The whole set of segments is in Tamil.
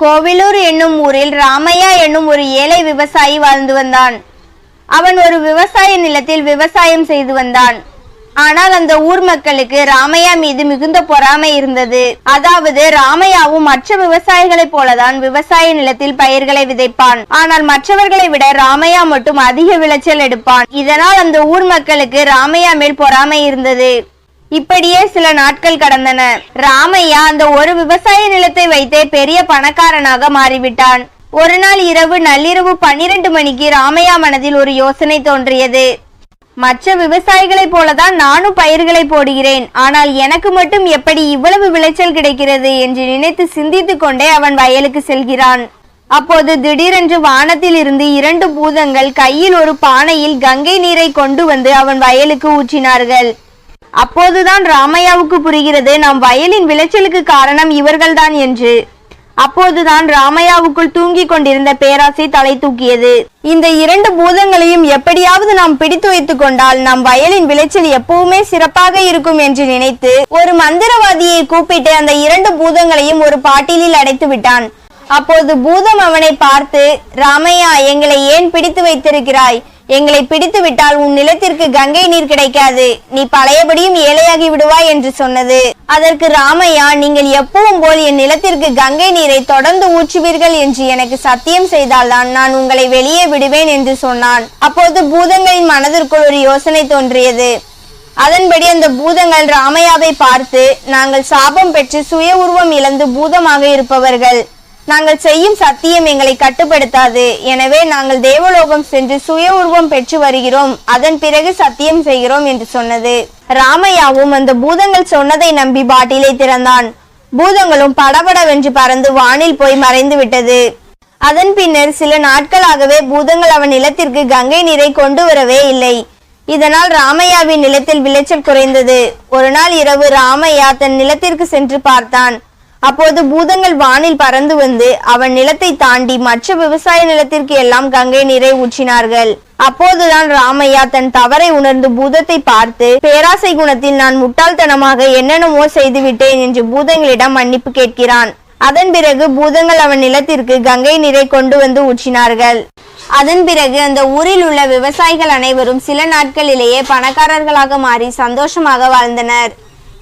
கோவிலூர் என்னும் ஊரில் ராமையா என்னும் ஒரு ஏழை விவசாயி வாழ்ந்து வந்தான். அவன் ஒரு விவசாய நிலத்தில் விவசாயம் செய்து வந்தான். ஆனால் அந்த ஊர் மக்களுக்கு ராமையா மீது மிகுந்த பொறாமை இருந்தது. அதாவது ராமையாவும் மற்ற விவசாயிகளைப் போலதான் விவசாய நிலத்தில் பயிர்களை விதைப்பான். ஆனால் மற்றவர்களை விட ராமையா மட்டும் அதிக விளைச்சல் எடுப்பான். இதனால் அந்த ஊர் மக்களுக்கு ராமையா மேல் பொறாமை இருந்தது. இப்படியே சில நாட்கள் கடந்தன. ராமையா அந்த ஒரு விவசாய நிலத்தை வைத்தே பெரிய பணக்காரனாக மாறிவிட்டான். ஒரு நாள் இரவு நள்ளிரவு பன்னிரண்டு மணிக்கு ராமையா மனதில் ஒரு யோசனை தோன்றியது. மற்ற விவசாயிகளைப் போலதான் நானும் பயிர்களை போடுகிறேன். ஆனால் எனக்கு மட்டும் எப்படி இவ்வளவு விளைச்சல் கிடைக்கிறது என்று நினைத்து சிந்தித்துக் கொண்டே அவன் வயலுக்கு செல்கிறான். அப்போது திடீரென்று வானத்தில் இருந்து இரண்டு பூதங்கள் கையில் ஒரு பானையில் கங்கை நீரை கொண்டு வந்து அவன் வயலுக்கு ஊற்றினார்கள். அப்போதுதான் ராமையாவுக்கு புரிகிறது நம் வயலின் விளைச்சலுக்கு காரணம் இவர்கள்தான் என்று. அப்போதுதான் ராமையாவுக்குள் தூங்கிக் கொண்டிருந்த பேராசை தலை தூக்கியது. இந்த இரண்டு பூதங்களையும் எப்படியாவது நாம் பிடித்து வைத்துக் கொண்டால் நம் வயலின் விளைச்சல் எப்பவுமே சிறப்பாக இருக்கும் என்று நினைத்து ஒரு மந்திரவாதியை கூப்பிட்டு அந்த இரண்டு பூதங்களையும் ஒரு பாட்டிலில் அடைத்து விட்டான். அப்போது பூதம் அவனை பார்த்து ராமையா எங்களை ஏன் பிடித்து வைத்திருக்கிறாய்? எங்களை பிடித்து விட்டால் உன் நிலத்திற்கு கங்கை நீர் கிடைக்காது. நீ பழையபடியும் ஏழையாகி விடுவாய் என்று சொன்னது. அதற்கு ராமையா நீங்கள் எப்பவும் போல் என் நிலத்திற்கு கங்கை நீரை தொடர்ந்து ஊற்றுவீர்கள் என்று எனக்கு சத்தியம் செய்தால்தான் நான் உங்களை வெளியே விடுவேன் என்று சொன்னான். அப்போது பூதங்களின் மனதிற்குள் ஒரு யோசனை தோன்றியது. அதன்படி அந்த பூதங்கள் ராமையாவை பார்த்து நாங்கள் சாபம் பெற்று சுய உருவம் இழந்து பூதமாக இருப்பவர்கள். நாங்கள் செய்யும் சத்தியம் எங்களை கட்டுப்படுத்தாது. எனவே நாங்கள் தேவலோகம் சென்று சுய உருவம் பெற்று வருகிறோம். அதன் பிறகு சத்தியம் செய்கிறோம் என்று சொன்னது. ராமையாவும் அந்த பூதங்கள் சொன்னதை நம்பி பாட்டிலை திறந்தான். பூதங்களும் படபடவென்று பறந்து வானில் போய் மறைந்து விட்டது. அதன் பின்னர் சில நாட்களாகவே பூதங்கள் அவன் நிலத்திற்கு கங்கை நீரை கொண்டு வரவே இல்லை. இதனால் ராமையாவின் நிலத்தில் விளைச்சல் குறைந்தது. ஒரு நாள் இரவு ராமையா தன் நிலத்திற்கு சென்று பார்த்தான். அப்போது பூதங்கள் வானில் பறந்து வந்து அவன் நிலத்தை தாண்டி மற்ற விவசாய நிலத்திற்கு எல்லாம் கங்கை நீரை ஊற்றினார்கள். அப்போதுதான் ராமையா தன் தவறை உணர்ந்து பூதத்தை பார்த்து பேராசை குணத்தில் நான் முட்டாள்தனமாக என்னென்னமோ செய்துவிட்டேன் என்று பூதங்களிடம் மன்னிப்பு கேட்கிறான். அதன் பிறகு பூதங்கள் அவன் நிலத்திற்கு கங்கை நீரை கொண்டு வந்து ஊற்றினார்கள். அதன் பிறகு அந்த ஊரில் உள்ள விவசாயிகள் அனைவரும் சில நாட்களிலேயே பணக்காரர்களாக மாறி சந்தோஷமாக வாழ்ந்தனர்.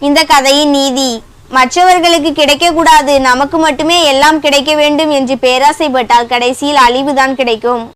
இந்த கதையின் நீதி. மற்றவர்களுக்கு கிடைக்கக்கூடாது. நமக்கு மட்டுமே எல்லாம் கிடைக்க வேண்டும் என்று பேராசைப்பட்டால் கடைசியில் அழிவுதான் கிடைக்கும்.